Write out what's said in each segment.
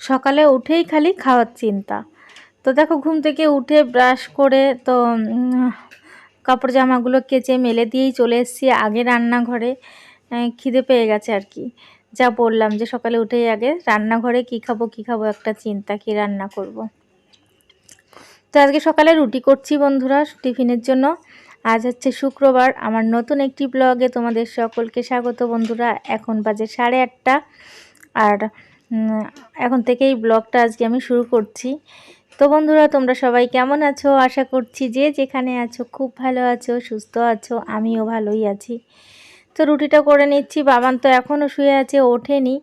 সকালে উঠেই খালি খাওয়ার চিন্তা। তো দেখো, ঘুম থেকে উঠে ব্রাশ করে তো কাপড় জামাগুলো কেচে মেলে দিয়েই চলে এসেছি আগে রান্নাঘরে। খিদে পেয়ে গেছে আর কি। যা বললাম যে সকালে উঠেই আগে রান্নাঘরে কি খাব কি খাব একটা চিন্তা, কি রান্না করব। তো আজকে সকালে রুটি করছি বন্ধুরা টিফিনের জন্য। আজ হচ্ছে শুক্রবার। আমার নতুন একটি ব্লগে তোমাদের সকলকে স্বাগত বন্ধুরা। এখন বাজে সাড়ে আটটা। আর এখন থেকেই ব্লগটা আজকে আমি শুরু করছি। তো বন্ধুরা, তোমরা সবাই কেমন আছো? আশা করছি যে যেখানে আছো খুব ভালো আছো, সুস্থ আছো, আমিও ভালোই আছি। তো রুটিটা করে নিচ্ছি। বাবান তো এখনও শুয়ে আছে, ওঠেনি।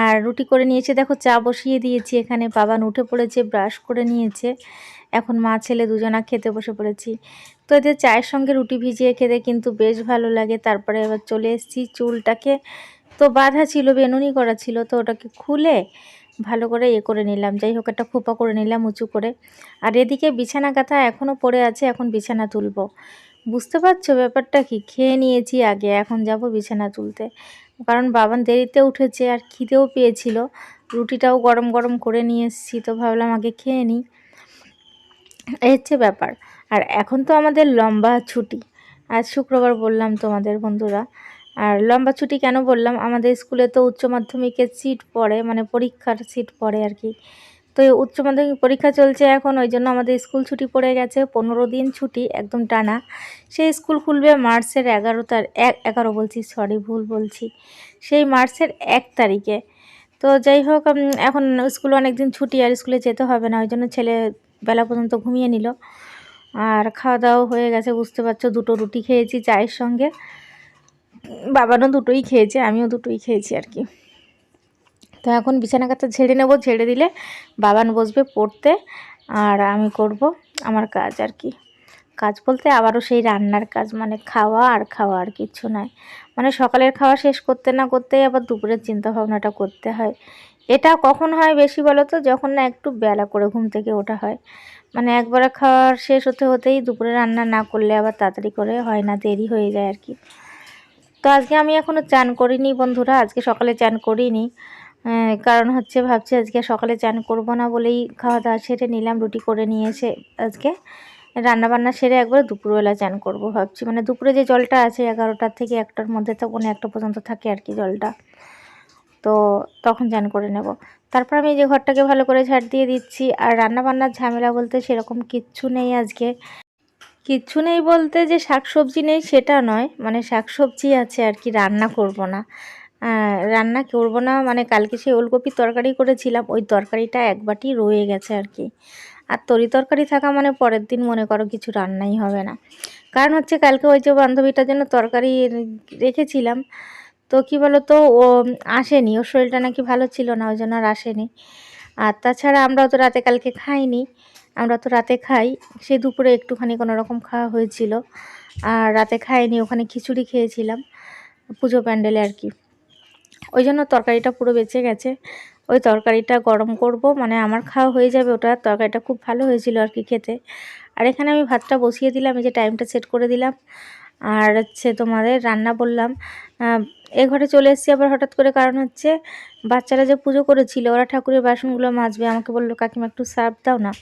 আর রুটি করে নিয়েছে, দেখো চা বসিয়ে দিয়েছি এখানে। বাবান উঠে পড়েছে, ব্রাশ করে নিয়েছে। এখন মা ছেলে দুজনা খেতে বসে পড়েছি। তো এদের চায়ের সঙ্গে রুটি ভিজিয়ে খেতে কিন্তু বেশ ভালো লাগে। তারপরে এবার চলে এসেছি চুলটাকে তো বাঁধা ছিল, বেনুনি করা ছিল, তো ওটাকে খুলে ভালো করে এ করে নিলাম। যাই হোক, একটা খোপা করে নিলাম উঁচু করে। আর এদিকে বিছানা কাঁথা এখনও পড়ে আছে, এখন বিছানা তুলব। বুঝতে পারছ ব্যাপারটা কি? খেয়ে নিয়েছি আগে, এখন যাব বিছানা তুলতে। কারণ বাবান দেরিতে উঠেছে আর খিদেও পেয়েছিল। রুটিটাও গরম গরম করে নিয়ে এসেছি, তো ভাবলাম আগে খেয়ে নিই। হচ্ছে ব্যাপার। আর এখন তো আমাদের লম্বা ছুটি। আজ শুক্রবার বললাম তোমাদের বন্ধুরা। আর লম্বা ছুটি কেন বললাম? আমাদের স্কুলে তো উচ্চ মাধ্যমিকের সিট পড়ে মানে পরীক্ষার সিট পড়ে আর কি। তো উচ্চ মাধ্যমিক পরীক্ষা চলছে এখন, ওই জন্য আমাদের স্কুল ছুটি পড়ে গেছে, পনেরো দিন ছুটি, একদম টানা। সেই স্কুল খুলবে মার্চের এগারো তার, এক, এগারো বলছি সরি ভুল বলছি। সেই মার্চের এক তারিখে। তো যাই হোক এখন স্কুল অনেক দিন ছুটি, আর স্কুলে যেতে হবে না, ওই জন্য ছেলে বেলা পর্যন্ত ঘুমিয়ে নিল। আর খাওয়া দাওয়া হয়ে গেছে, বুঝতে পারছ, দুটো রুটি খেয়েছি চায়ের সঙ্গে। বাবানও দুটোই খেয়েছে, আমিও দুটোই খেয়েছি আর কি। তো এখন বিছানা কাতা ঝেড়ে নেব, ঝেড়ে দিলে বাবান বসবে পড়তে আর আমি করব আমার কাজ আর কি। কাজ বলতে আবারও সেই রান্নার কাজ মানে খাওয়া আর খাওয়া আর কিচ্ছু নয় মানে সকালের খাওয়া শেষ করতে না করতেই আবার দুপুরের চিন্তা ভাবনাটা করতে হয়। এটা কখন হয় বেশি বলো তো, যখন না একটু বেলা করে ঘুম থেকে ওঠা হয়। মানে একবারে খাওয়ার শেষ হতে হতেই দুপুরে রান্না না করলে আবার তাড়াতাড়ি করে হয় না, দেরি হয়ে যায় আর কি। তো আজকে আমি এখনও চান করিনি বন্ধুরা, আজকে সকালে চান করিনি। কারণ হচ্ছে ভাবছি আজকে সকালে চান করব না বলেই খাওয়া দাওয়া সেরে নিলাম, রুটি করে নিয়েছে আজকে। রান্না বান্না সেরে একবার দুপুরবেলা চান করব ভাবছি। মানে দুপুরে যে জলটা আছে এগারোটার থেকে একটার মধ্যে তো কোনো একটা পর্যন্ত থাকে আর কি জলটা। তো তখন চান করে নেব। তারপর আমি যে ঘরটাকে ভালো করে ঝাড় দিয়ে দিচ্ছি। আর রান্না বান্নার ঝামেলা বলতে সেরকম কিচ্ছু নেই আজকে। কিচ্ছু নেই বলতে যে শাকসবজি নেই সেটা নয়। মানে শাকসবজি আছে আর কি, রান্না করব না। রান্না করব না মানে কালকে সেই ওলকপির তরকারি করেছিলাম, ওই তরকারিটা এক বাটি রয়ে গেছে আর কি। আর তরি তরকারি থাকা মানে পরের দিন মনে করো কিছু রান্নাই হবে না। কারণ হচ্ছে কালকে ওই যে বান্ধবীটার জন্য তরকারি রেখেছিলাম, তো কি বলো তো ও আসেনি, ওর শরীরটা নাকি ভালো ছিল না, ওই জন্য আর আসেনি। আর তাছাড়া আমরাও তো রাতে কালকে খাইনি। আমরা তো রাতে খাই। সে দুপুরে একটুখানি কোনো রকম খাওয়া হয়েছিল। আর রাতে খাইনি, ওখানে খিচুড়ি খেয়েছিলাম, পুজো প্যান্ডেলে আর কি। ওই জন্য তরকারিটা পুরো বেঁচে গেছে। ওই তরকারিটা গরম করব মানে আমার খাওয়া হয়ে যাবে ওটা। তরকারিটা খুব ভালো হয়েছিল আর কি খেতে। আর এখানে আমি ভাতটা বসিয়ে দিলাম, এই যে টাইমটা সেট করে দিলাম। আর হচ্ছে তোমাদের রান্না বললাম এ ঘরে চলে এসেছি, আবার হঠাৎ করে কারণ হচ্ছে বাচ্চারা যে পুজো করেছিল, ওরা ঠাকুরের বাসনগুলো মাজবে। আমাকে বলল, কাকিমা, একটু সার্ফ দাও না।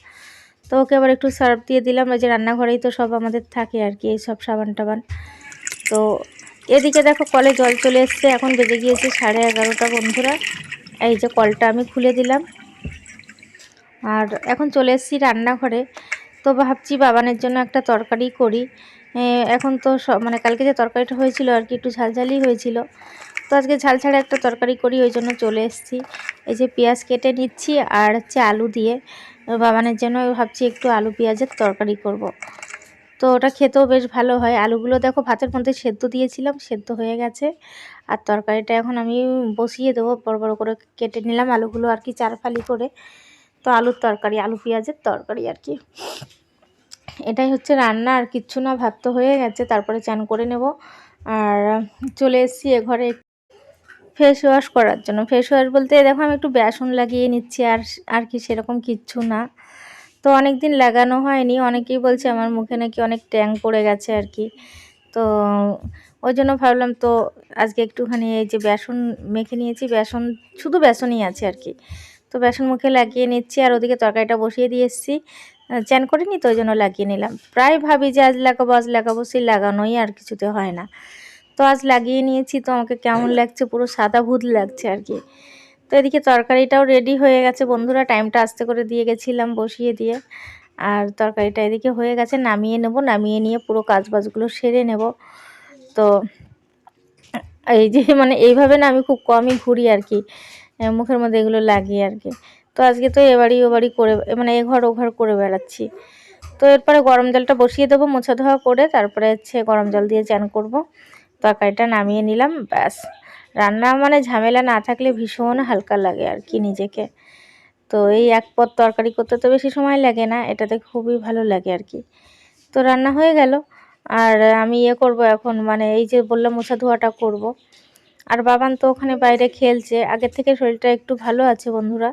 তো ওকে আবার একটু সার্ফ দিয়ে দিলাম। ওই যে রান্নাঘরেই তো সব আমাদের থাকে আর কি, এই সব সাবান টাবান তো এদিকে দেখো কলে জল চলে এসছে। এখন বেজে গিয়েছে সাড়ে এগারোটা বন্ধুরা। এই যে কলটা আমি খুলে দিলাম। আর এখন চলে এসেছি রান্নাঘরে। তো ভাবছি বাবানের জন্য একটা তরকারি করি। এখন তো মানে কালকে যে তরকারিটা হয়েছিল আর কি, একটু ঝালঝালি হয়েছিল। তো আজকে ঝাল ছাড়া একটা তরকারি করি, ওই জন্য চলে এসেছি। এই যে পেঁয়াজ কেটে নিচ্ছি আর হচ্ছে আলু দিয়ে। বাবানের জন্য ভাবছি একটু আলু পেঁয়াজের তরকারি করব। তো ওটা খেতেও বেশ ভালো হয়। আলুগুলো দেখো ভাতের মধ্যে সেদ্ধ দিয়েছিলাম, সেদ্ধ হয়ে গেছে। আর তরকারিটা এখন আমি বসিয়ে দেবো, বড় বড় করে কেটে নিলাম আলুগুলো আর কি চার ফালি করে। তো আলুর তরকারি, আলু পেঁয়াজের তরকারি আর কি। এটাই হচ্ছে রান্না, আর কিচ্ছু না, ভাত তো হয়ে গেছে, তারপরে চান করে নেব। আর চলে এসেছি এ ঘরে। ফেস ওয়াশ করার জন্য। ফেস ওয়াশ বলতে দেখো আমি একটু বেসন লাগিয়ে নিচ্ছি আর আর কি সেরকম কিচ্ছু না। তো অনেক দিন লাগানো হয়নি, অনেকেই বলছে আমার মুখে নাকি অনেক ট্যাং পড়ে গেছে আর কি। তো ওই জন্য ভাবলাম তো আজকে একটুখানি এই যে বেসন মেখে নিয়েছি, বেসন শুধু বেসনই আছে আর কি। তো বেসন মুখে লাগিয়ে নিচ্ছি আর ওদিকে তরকারিটা বসিয়ে দিয়ে এসেছি। চ্যান করিনি তো ওই জন্য লাগিয়ে নিলাম। প্রায় ভাবি যে আজ লাগাবো আজ লাগাবো, সেই লাগানোই আর কিছুতে হয় না। তো আজ লাগিয়ে নিয়েছি, তো আমাকে কেমন লাগছে? পুরো সাদা ভূত লাগছে আর কি। তো এদিকে তরকারিটাও রেডি হয়ে গেছে বন্ধুরা টাইমটা আস্তে করে দিয়ে গেছিলাম বসিয়ে দিয়ে। আর তরকারিটা এদিকে হয়ে গেছে, নামিয়ে নেব, নামিয়ে নিয়ে পুরো কাজ বাজগুলো সেরে নেব। তো এই যে মানে এইভাবে না আমি খুব কমই ঘুরি আর কি মুখের মধ্যে এগুলো লাগিয়ে আর কি। তো আজকে তো এবারই ওবারই করে মানে এ ঘর ও ঘর করে বেড়াচ্ছি। তো এরপরে গরম জলটা বসিয়ে দেবো, মোছা ধোয়া করে, তারপরে হচ্ছে গরম জল দিয়ে চান করব। তরকারিটা নামিয়ে নিলাম, ব্যাস। রান্না মানে ঝামেলা না থাকলে ভীষণ হালকা লাগে আর কি নিজেকে। তো এই এক পদ তরকারি করতে তো বেশি সময় লাগে না, এটাতে খুবই ভালো লাগে আর কি। তো রান্না হয়ে গেল। আর আমি ইয়ে করব এখন মানে এই যে বললাম মোছা ধোয়াটা করব। আর বাবান তো ওখানে বাইরে খেলছে, আগের থেকে শরীরটা একটু ভালো আছে বন্ধুরা।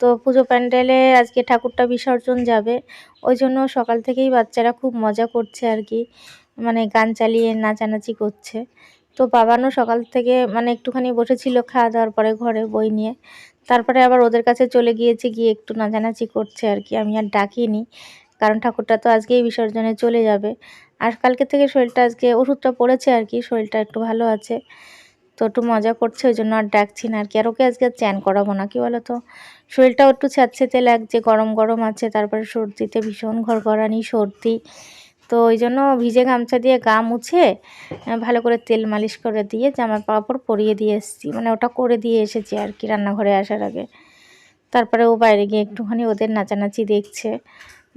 তো পুজো প্যান্ডেলে আজকে ঠাকুরটা বিসর্জন যাবে, ওই জন্য সকাল থেকেই বাচ্চারা খুব মজা করছে আর কি। মানে গান চালিয়ে নাচানাচি করছে। তো বাবানও সকাল থেকে মানে একটুখানি বসেছিল খাওয়া দাওয়ার পরে ঘরে বই নিয়ে। তারপরে আবার ওদের কাছে চলে গিয়েছে, গিয়ে একটু নাচানাচি করছে আর কি। আমি আর ডাকিনি, কারণ ঠাকুরটা তো আজকেই বিসর্জনে চলে যাবে। আর কালকে থেকে শরীরটা আজকে, ওষুধটা পড়েছে আর কি, শরীরটা একটু ভালো আছে। তো একটু মজা করছে, ওই জন্য আর ডাকছি না আর কি। আর ওকে আজকে আর চ্যান করাবো না, কি বলো তো শরীরটাও একটু ছ্যাঁতছেতে লাগছে, গরম গরম আছে, তারপরে সর্দিতে ভীষণ ঘরঘরানি সর্দি। তো ওই জন্য ভিজে গামছা দিয়ে গা মুছে ভালো করে তেল মালিশ করে দিয়ে জামা কাপড় পরিয়ে দিয়ে এসেছি। মানে ওটা করে দিয়ে এসেছি আর কি রান্নাঘরে আসার আগে। তারপরে ও বাইরে গিয়ে একটুখানি ওদের নাচানাচি দেখছে।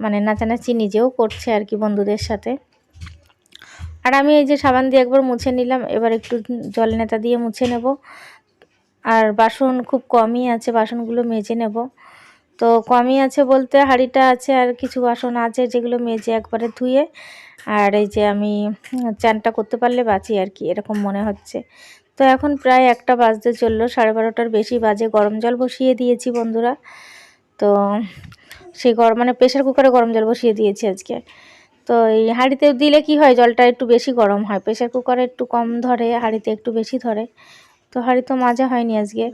মানে নাচানাচি নিজেও করছে আর কি বন্ধুদের সাথে। আর আমি এই যে সাবান দিয়ে একবার মুছে নিলাম, এবার একটু জল নেতা দিয়ে মুছে নেব। আর বাসন খুব কমই আছে, বাসনগুলো মেজে নেব। তো কমই আছে বলতে হাঁড়িটা আছে আর কিছু বাসন আছে যেগুলো মেজে একবারে ধুয়ে আর এই যে আমি চানটা করতে পারলে বাঁচি আর কি, এরকম মনে হচ্ছে। তো এখন প্রায় একটা বাজতে চলল, সাড়ে বারোটার বেশি বাজে, গরম জল বসিয়ে দিয়েছি বন্ধুরা। তো সেই গরম মানে প্রেশার কুকারে গরম জল বসিয়ে দিয়েছি আজকে। তো এই হাঁড়িতে দিলে কি হয়, জলটা একটু বেশি গরম হয় প্রেশার কুকারে একটু কম ধরে, হাঁড়িতে একটু বেশি ধরে। তো হাঁড়ি তো মাজা হয়নি আজকে।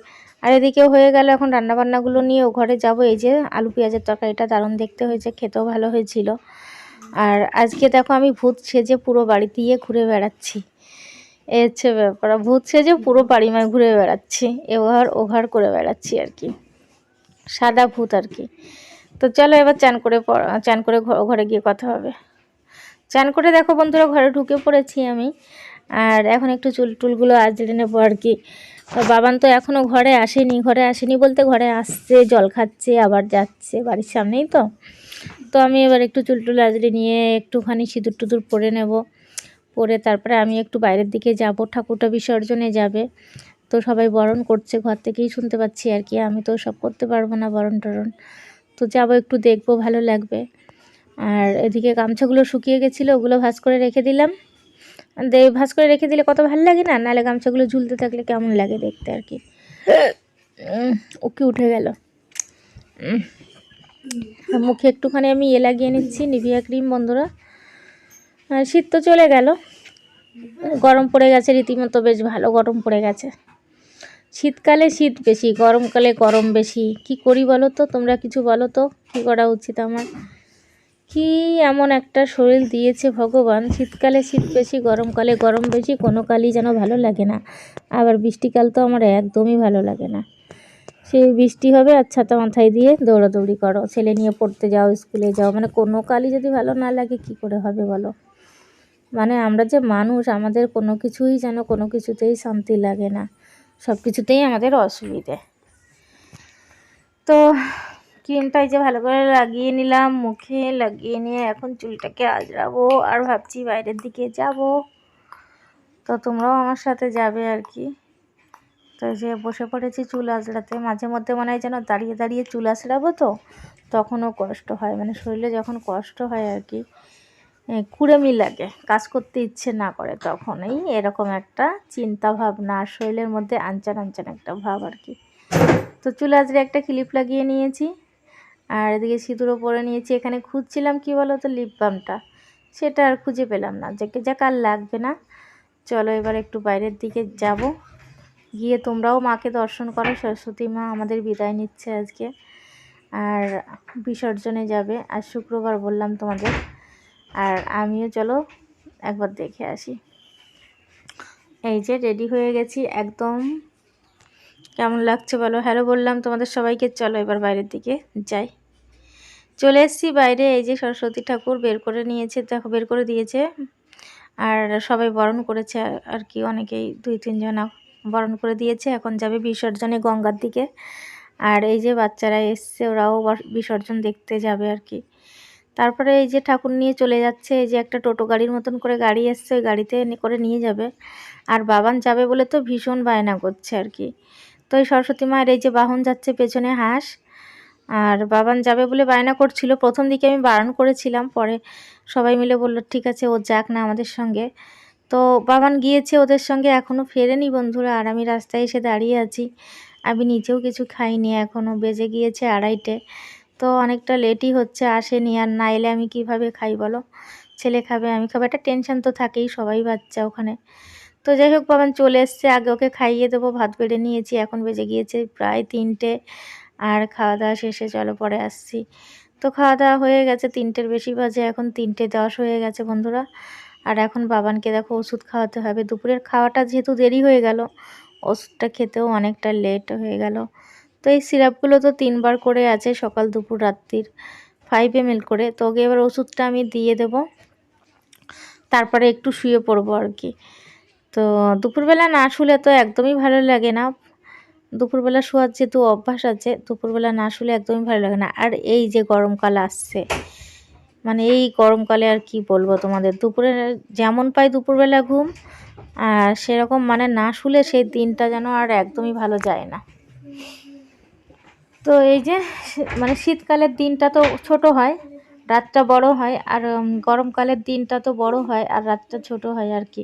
আর এদিকেও হয়ে গেল এখন রান্নাবান্নাগুলো নিয়ে ও ঘরে যাব। এই যে আলু পেঁয়াজের তরকারিটা দারুণ দেখতে হয়েছে, খেতেও ভালো হয়েছিল। আর আজকে দেখো আমি ভূত সেজে পুরো বাড়ি দিয়ে ঘুরে বেড়াচ্ছি। এ হচ্ছে ব্যাপার, ভূত সেজে পুরো বাড়ি বাড়িমায় ঘুরে বেড়াচ্ছি, এ ঘর, ও ঘর করে বেড়াচ্ছি আর কি। সাদা ভূত আর কি। তো চলো এবার চান করে চান করে ঘরে গিয়ে কথা হবে। চান করে দেখো বন্ধুরা, ঘরে ঢুকে পড়েছি আমি। আর এখন একটু চুল টুলগুলো আজড়ে নেব আর কি। বাবান তো এখনও ঘরে আসেনি ঘরে আসেনি বলতে ঘরে আসছে, জল খাচ্ছে, আবার যাচ্ছে বাড়ির সামনেই তো। তো আমি এবার একটু চুল টুল আজড়ে নিয়ে একটুখানি সিঁদুর টুদুর পরে নেব। পরে তারপরে আমি একটু বাইরের দিকে যাব, ঠাকুরটা বিসর্জনে যাবে। তো সবাই বরণ করছে, ঘর থেকেই শুনতে পাচ্ছি আর কি, আমি তো সব করতে পারব না বরণ টরণ। তো যাব একটু দেখব, ভালো লাগবে। আর এদিকে গামছাগুলো শুকিয়ে গেছিল, ওগুলো ভাজ করে রেখে দিলাম। ভাজ করে রেখে দিলে কত ভালো লাগে না? নাহলে গামছাগুলো ঝুলতে থাকলে কেমন লাগে দেখতে আর কি? ওকে উঠে গেল। মুখে একটুখানি আমি ইয়ে লাগিয়ে নিচ্ছি, নিভিয়া ক্রিম, বন্ধুরা। শীত তো চলে গেল। গরম পড়ে গেছে রীতিমতো, বেশ ভালো গরম পড়ে গেছে। শীতকালে শীত বেশি, গরমকালে গরম বেশি। কি করি বলো তো? তোমরা কিছু বলো তো? কী করা উচিত আমার? কি এমন একটা শরীর দিয়েছে ভগবান? শীতকালে শীত বেশি, গরমকালে গরম বেশি, কোনো কালই যেন ভালো লাগে না। আবার বৃষ্টিকাল তো আমার একদমই ভালো লাগে না। সেই বৃষ্টি হবে আর ছাতা মাথায় দিয়ে দৌড়াদৌড়ি করো। ছেলে নিয়ে পড়তে যাও, স্কুলে যাও মানে কোনো কালই যদি ভালো না লাগে, কি করে হবে বলো? মানে আমরা যে মানুষ, আমাদের কোনো কিছুই যেন কোনো কিছুতেই শান্তি লাগে না। সব কিছুতেই আমাদের অসুবিধে। তো ক্রিমটা এই যে ভালো করে লাগিয়ে নিলাম, মুখে লাগিয়ে নিয়ে এখন চুলটাকে আজরাবো আর ভাবছি বাইরের দিকে যাব। তো তোমরাও আমার সাথে যাবে আর কি। তো যে বসে পড়েছি চুল আঁচড়াতে মাঝে মধ্যে মনে হয় যেন দাঁড়িয়ে দাঁড়িয়ে চুল আঁচড়াবো তো, তখনও কষ্ট হয় মানে শরীরে যখন কষ্ট হয় আর কি কুড়েমি লাগে, কাজ করতে ইচ্ছে না করে তখনই এরকম একটা চিন্তা ভাবনা শরীরের মধ্যে আনচান আনচান একটা ভাব আর কি। তো চুল আজরে একটা ক্লিপ লাগিয়ে নিয়েছি। আর এদিকে সিঁদুরও পরে নিয়েছি, এখানে খুঁজছিলাম কি বলো তো লিপ বামটা সেটা আর খুঁজে পেলাম না। যে যাক আর লাগবে না। চলো এবার একটু বাইরের দিকে যাব। গিয়ে তোমরাও মাকে দর্শন করো। সরস্বতী মা আমাদের বিদায় নিচ্ছে আজকে। আর বিসর্জনে যাবে। আর শুক্রবার বললাম তোমাদের। আর আমিও চলো একবার দেখে আসি। এই যে রেডি হয়ে গেছি একদম। কেমন লাগছে বলো? হ্যালো বললাম তোমাদের সবাইকে। চলো এবার বাইরের দিকে যাই। চলে এসেছি বাইরে, এই যে সরস্বতী ঠাকুর বের করে নিয়েছে, দেখো বের করে দিয়েছে। আর সবাই বরণ করেছে আর কি, অনেকেই দুই তিনজন বরণ করে দিয়েছে। এখন যাবে বিসর্জনে গঙ্গার দিকে। আর এই যে বাচ্চারা এসছে, ওরাও বিসর্জন দেখতে যাবে আর কি। তারপরে এই যে ঠাকুর নিয়ে চলে যাচ্ছে, এই যে একটা টোটো গাড়ির মতন করে গাড়ি এসছে, ওই গাড়িতে করে নিয়ে যাবে। আর বাবান যাবে বলে তো ভীষণ বায়না করছে আর কি। তো এই সরস্বতী মায়ের এই যে বাহন যাচ্ছে পেছনে হাঁস আর বাবান যাবে বলে বায়না করছিল। প্রথম দিকে আমি বারণ করেছিলাম, পরে সবাই মিলে বলল, ঠিক আছে, ও যাক না আমাদের সঙ্গে। তো বাবান গিয়েছে ওদের সঙ্গে এখনও ফেরেনি বন্ধুরা, আর আমি রাস্তায় এসে দাঁড়িয়ে আছি। আমি নিজেও কিছু খাইনি এখনও বেজে গিয়েছে আড়াইটে। তো অনেকটা লেটই হচ্ছে, আসেনি, আর না এলে আমি কীভাবে খাই বলো? ছেলে খাবে, আমি খাব। একটা টেনশন তো থাকেই, সবাই বাচ্চা ওখানে। তো যাই হোক, বাবান চলে এসছে, আগে ওকে খাইয়ে দেবো, ভাত বেড়ে নিয়েছি, এখন বেজে গিয়েছে প্রায় তিনটে। আর খাওয়া দাওয়া শেষে চলো পরে আসছি। তো খাওয়া দাওয়া হয়ে গেছে, তিনটের বেশি বাজে, এখন তিনটে দশ হয়ে গেছে বন্ধুরা। আর এখন বাবানকে দেখো ওষুধ খাওয়াতে হবে। দুপুরের খাওয়াটা যেহেতু দেরি হয়ে গেল, ওষুধটা খেতেও অনেকটা লেট হয়ে গেল। তো এই সিরাপগুলো তো তিনবার করে আছে সকাল, দুপুর, রাত্রির ফাইভ এম করে। তো ওকে এবার ওষুধটা আমি দিয়ে দেব। তারপরে একটু শুয়ে পড়ব আর কি। তো দুপুরবেলা না শুলে তো একদমই ভালো লাগে না। দুপুরবেলা শোয়ার যেহেতু অভ্যাস আছে, দুপুরবেলা না শুলে একদমই ভালো লাগে না। আর এই যে গরমকাল আসছে মানে এই গরমকালে আর কি বলব তোমাদের? দুপুরে যেমন পাই দুপুরবেলা ঘুম, আর সেরকম মানে না শুলে সেই দিনটা যেন আর একদমই ভালো যায় না। তো এই যে মানে শীতকালের দিনটা তো ছোট হয়, রাতটা বড় হয়, আর গরমকালের দিনটা তো বড় হয়, আর রাতটা ছোট হয় আর কি।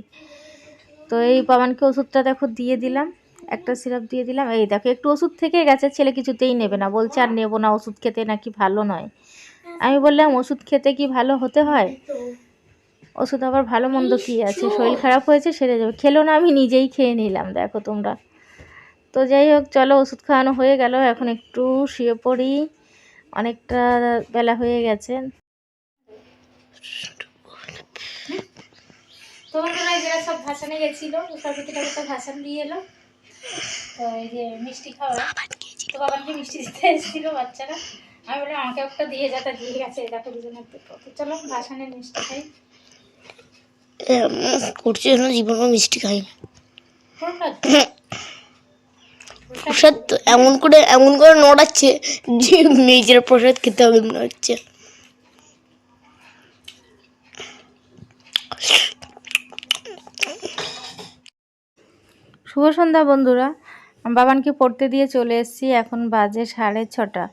তো এই পাবানকে ওষুধটা দেখো দিয়ে দিলাম। একটা সিরাপ দিয়ে দিলাম। এই দেখো, একটু ওষুধ থেকে গেছে, ছেলে কিছুতেই নেবে না। বলছে, আর নেব না, ওষুধ খেতে নাকি ভালো নয়। আমি বললাম, ওষুধ খেতে কি ভালো হতে হয়? ওষুধ আবার ভালো মন্দ কী আছে? শরীর খারাপ হয়েছে, সেরে যাবে। খেলো না, আমি নিজেই খেয়ে নিলাম, দেখো তোমরা। তো যাই হোক, চলো, ওষুধ খাওয়ানো হয়ে গেল। এখন একটু শুয়ে পড়ি। অনেকটা বেলা হয়ে গেছে। তো হয় যারা সব ভাসানে গেছিল? ঠাকুরটা ভাসান দিয়ে এলো? তো এই যে মিষ্টি খাওয়া তো মিষ্টি দিতে এসেছিল বাচ্চারা। আমি বললাম আমাকে একটা দিয়ে যাতে দিয়ে গেছে দেখো দুজনের তো চলো ভাসানের মিষ্টি খাই। করছে জীবনে মিষ্টি খাই প্রসাদ তো এমন করে এমন করে নড়াচ্ছে যে মেজের প্রসাদ খেতে হবে মনে হচ্ছে। শুভ সন্ধ্যা বন্ধুরা। বাবানকে পড়তে দিয়ে চলে এসেছি, এখন বাজে সাড়ে ছটা।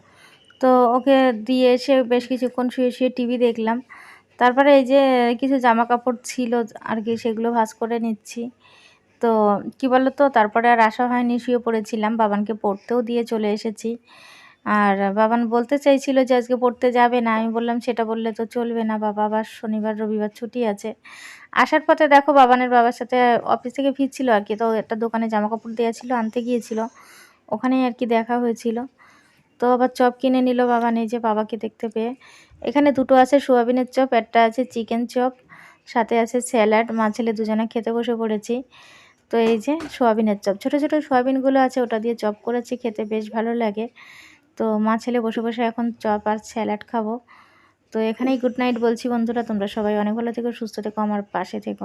তো ওকে দিয়ে এসে বেশ কিছুক্ষণ শুয়ে শুয়ে টিভি দেখলাম। তারপরে এই যে কিছু জামা কাপড় ছিল আর কি, সেগুলো ভাজ করে নিচ্ছি। তো কি বলো তো তারপরে আর আসা হয়নি, শুয়ে পড়েছিলাম। বাবানকে পড়তেও দিয়ে চলে এসেছি। আর বাবান বলতে চাইছিল যে আজকে পড়তে যাবে না। আমি বললাম, সেটা বললে তো চলবে না বাবা, আবার শনিবার, রবিবার ছুটি আছে। আসার পথে দেখো বাবানের বাবার সাথে অফিস থেকে ফিরছিল আর কি। তো একটা দোকানে জামা কাপড় দেওয়া ছিল, আনতে গিয়েছিল। ওখানেই আর কি দেখা হয়েছিল। তো আবার চপ কিনে নিল বাবা নিজে বাবাকে দেখতে পেয়ে। এখানে দুটো আছে সোয়াবিনের চপ, একটা আছে চিকেন চপ, সাথে আছে স্যালাড। মা ছেলে দুজনে খেতে বসে পড়েছি। তো এই যে সোয়াবিনের চপ, ছোটো ছোটো সোয়াবিনগুলো আছে, ওটা দিয়ে চপ করেছি, খেতে বেশ ভালো লাগে। তো মা ছেলে বসে বসে এখন চপ আর স্যালাড খাব। তো এখানেই গুড নাইট বলছি বন্ধুরা, তোমরা সবাই অনেক ভালো থেকো, সুস্থ থেকো, আমার পাশে থেকো।